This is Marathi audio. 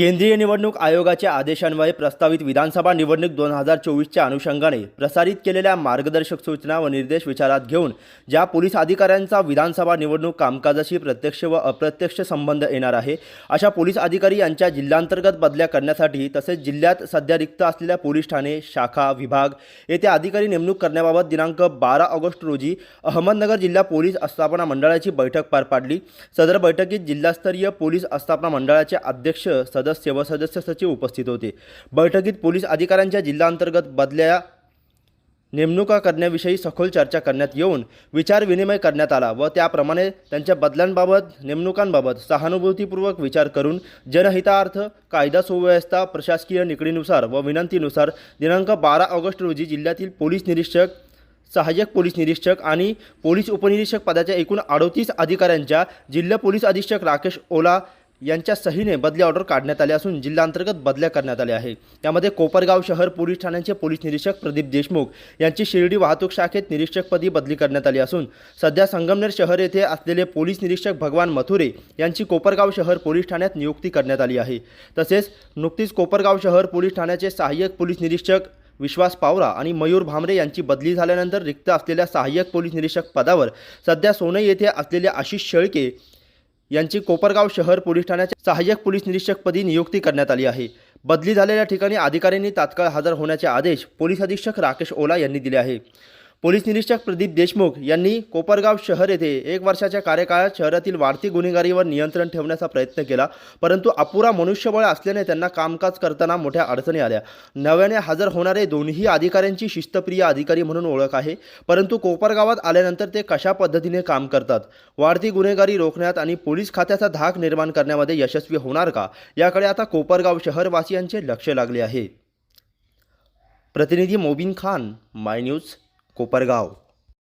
केंद्रीय निवडणूक आयोगाच्या आदेशान्वये प्रस्तावित विधानसभा निवडणूक दोन हजार चोवीसच्या अनुषंगाने प्रसारित केलेल्या मार्गदर्शक सूचना व निर्देश विचारात घेऊन ज्या पोलीस अधिकाऱ्यांचा विधानसभा निवडणूक कामकाजाशी प्रत्यक्ष व अप्रत्यक्ष संबंध येणार आहे अशा पोलीस अधिकारी यांच्या जिल्हांतर्गत बदल्या करण्यासाठी तसेच जिल्ह्यात सध्या रिक्त असलेल्या पोलीस ठाणे शाखा विभाग येथे अधिकारी नेमणूक करण्याबाबत दिनांक बारा ऑगस्ट रोजी अहमदनगर जिल्हा पोलीस आस्थापना मंडळाची बैठक पार पाडली. सदर बैठकीत जिल्हास्तरीय पोलीस आस्थापना मंडळाचे अध्यक्ष सदर सदस्य व सदस्य सचिव उपस्थित होते. बैठकीत पोलीस अधिकाऱ्यांच्या जिल्हाअंतर्गत बदल्या नेमणुका करण्याविषयी सखोल चर्चा करण्यात येऊन विचारविनिमय करण्यात आला व त्याप्रमाणे त्यांच्या बदल्यांबाबत नेमणुकांबाबत सहानुभूतीपूर्वक विचार करून जनहितार्थ कायदा सुव्यवस्था प्रशासकीय निकडीनुसार व विनंतीनुसार दिनांक बारा ऑगस्ट रोजी जिल्ह्यातील पोलीस निरीक्षक सहाय्यक पोलीस निरीक्षक आणि पोलीस उपनिरीक्षक पदाच्या एकूण अडोतीस अधिकाऱ्यांच्या जिल्हा पोलीस अधीक्षक राकेश ओला यांच्या सहीने बदली ऑर्डर काढण्यात आली असून जिल्हांतर्गत बदल्या करण्यात आल्या आहे त्यामध्ये कोपरगाव शहर पोलीस ठाण्याचे पोलीस निरीक्षक प्रदीप देशमुख यांची शिर्डी वाहतूक शाखेत निरीक्षकपदी बदली करण्यात आली असून सध्या संगमनेर शहर येथे असलेले पोलीस निरीक्षक भगवान मथुरे यांची कोपरगाव शहर पोलीस ठाण्यात नियुक्ती करण्यात आली आहे. तसेच नुकतीच कोपरगाव शहर पोलीस ठाण्याचे सहाय्यक पोलीस निरीक्षक विश्वास पावरा आणि मयूर भामरे यांची बदली झाल्यानंतर रिक्त असलेल्या सहाय्यक पोलीस निरीक्षक पदावर सध्या सोनई येथे असलेले आशिष शेळके यांची कोपरगाव शहर पोलीस ठाण्याच्या सहाय्यक पोलीस निरीक्षकपदी नियुक्ती करण्यात आली आहे. बदली झालेल्या ठिकाणी अधिकाऱ्यांनी तात्काळ हजर होण्याचे आदेश पोलीस अधीक्षक राकेश ओला यांनी दिले आहे. पोलीस निरीक्षक प्रदीप देशमुख यांनी कोपरगाव शहर येथे एक वर्षाच्या कार्यकाळात शहरातील वाढती गुन्हेगारीवर नियंत्रण ठेवण्याचा प्रयत्न केला परंतु अपुरा मनुष्यबळ असल्याने त्यांना कामकाज करताना मोठ्या अडचणी आल्या. नव्याने हजर होणारे दोन्ही अधिकाऱ्यांची शिस्तप्रिय अधिकारी म्हणून ओळख आहे परंतु कोपरगावात आल्यानंतर ते कशा पद्धतीने काम करतात? वाढती गुन्हेगारी रोखण्यात आणि पोलीस खात्याचा धाक निर्माण करण्यामध्ये यशस्वी होणार का? याकडे आता कोपरगाव शहरवासियांचे लक्ष लागले आहे. प्रतिनिधी मोबिन खान माय न्यूज कोपरगाव